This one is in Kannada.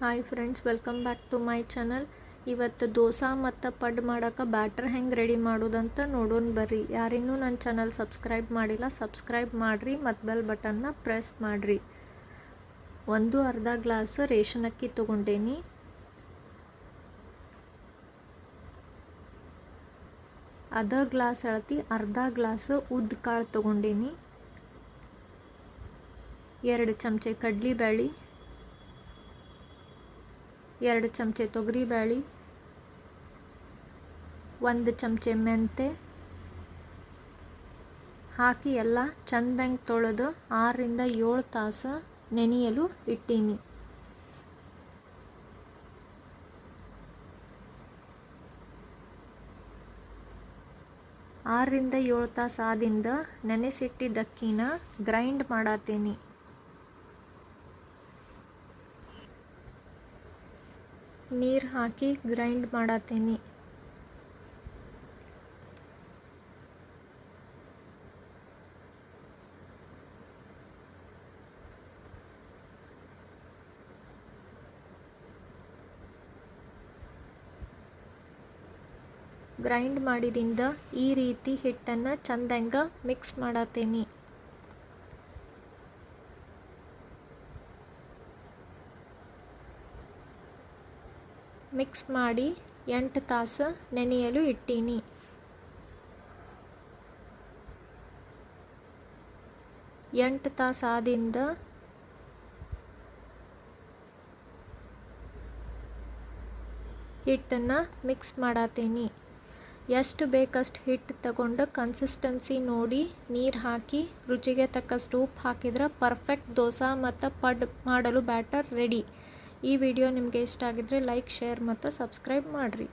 Hi friends welcome back to my channel ಇವತ್ತು ದೋಸೆ ಮತ್ತು ಪಡ್ ಮಾಡೋಕೆ ಬ್ಯಾಟರ್ ಹೆಂಗೆ ರೆಡಿ ಮಾಡೋದಂತ ನೋಡೋಣ ಬರ್ರಿ. ಯಾರಿನ್ನೂ ನನ್ನ ಚಾನಲ್ ಸಬ್ಸ್ಕ್ರೈಬ್ ಮಾಡಿಲ್ಲ ಸಬ್ಸ್ಕ್ರೈಬ್ ಮಾಡಿರಿ, ಮತ್ತು ಬೆಲ್ ಬಟನ್ನ ಪ್ರೆಸ್ ಮಾಡಿರಿ. ಒಂದು ಅರ್ಧ ಗ್ಲಾಸ್ ರೇಷನ್ ಅಕ್ಕಿ ತೊಗೊಂಡೇನಿ. ಅರ್ಧ ಗ್ಲಾಸ್ ಅಳತಿ ಅರ್ಧ ಗ್ಲಾಸ್ ಉದ್ದ ಕಾಳು ತೊಗೊಂಡೇನಿ. ಎರಡು ಚಮಚೆ ಕಡ್ಲಿಬೇಳೆ ಎರಡು ಚಮಚೆ ತೊಗರಿಬೇಳೆ ಒಂದು ಚಮಚೆ ಮೆಂತೆ ಹಾಕಿ ಎಲ್ಲ ಚಂದಂಗೆ ತೊಳೆದು ಆರರಿಂದ ಏಳು ತಾಸು ನೆನೆಯಲು ಇಟ್ಟೀನಿ. ಆರರಿಂದ ಏಳು ತಾಸು ಆದಿಂದ ನೆನೆಸಿಟ್ಟಿದ್ದಕ್ಕಿನ ಗ್ರೈಂಡ್ ಮಾಡತ್ತೀನಿ ನೀರು ಹಾಕಿ ಗ್ರೈಂಡ್ ಮಾಡತ್ತೀನಿ ಗ್ರೈಂಡ್ ಮಾಡಿದಿಂದ ಈ ರೀತಿ ಹಿಟ್ಟನ್ನು ಚಂದಂಗ ಮಿಕ್ಸ್ ಮಾಡತ್ತೀನಿ ಮಿಕ್ಸ್ ಮಾಡಿ ಎಂಟು ತಾಸು ನೆನೆಯಲು ಇಟ್ಟೀನಿ. ಎಂಟು ತಾಸು ಆದಿಂದ ಹಿಟ್ಟನ್ನು ಮಿಕ್ಸ್ ಮಾಡತ್ತೀನಿ ಎಷ್ಟು ಬೇಕಷ್ಟು ಹಿಟ್ಟು ತಗೊಂಡು ಕನ್ಸಿಸ್ಟೆನ್ಸಿ ನೋಡಿ ನೀರು ಹಾಕಿ, ರುಚಿಗೆ ತಕ್ಕಷ್ಟು ಉಪ್ಪು ಹಾಕಿದ್ರೆ ಪರ್ಫೆಕ್ಟ್ ದೋಸೆ ಮತ್ತು ಪಡ್ ಮಾಡಲು ಬ್ಯಾಟರ್ ರೆಡಿ ಈ ವಿಡಿಯೋ ನಿಮಗೆ ಇಷ್ಟ ಆಗಿದ್ರೆ ಲೈಕ್ ಶೇರ್ ಮತ್ತು ಸಬ್ಸ್ಕ್ರೈಬ್ ಮಾಡಿರಿ.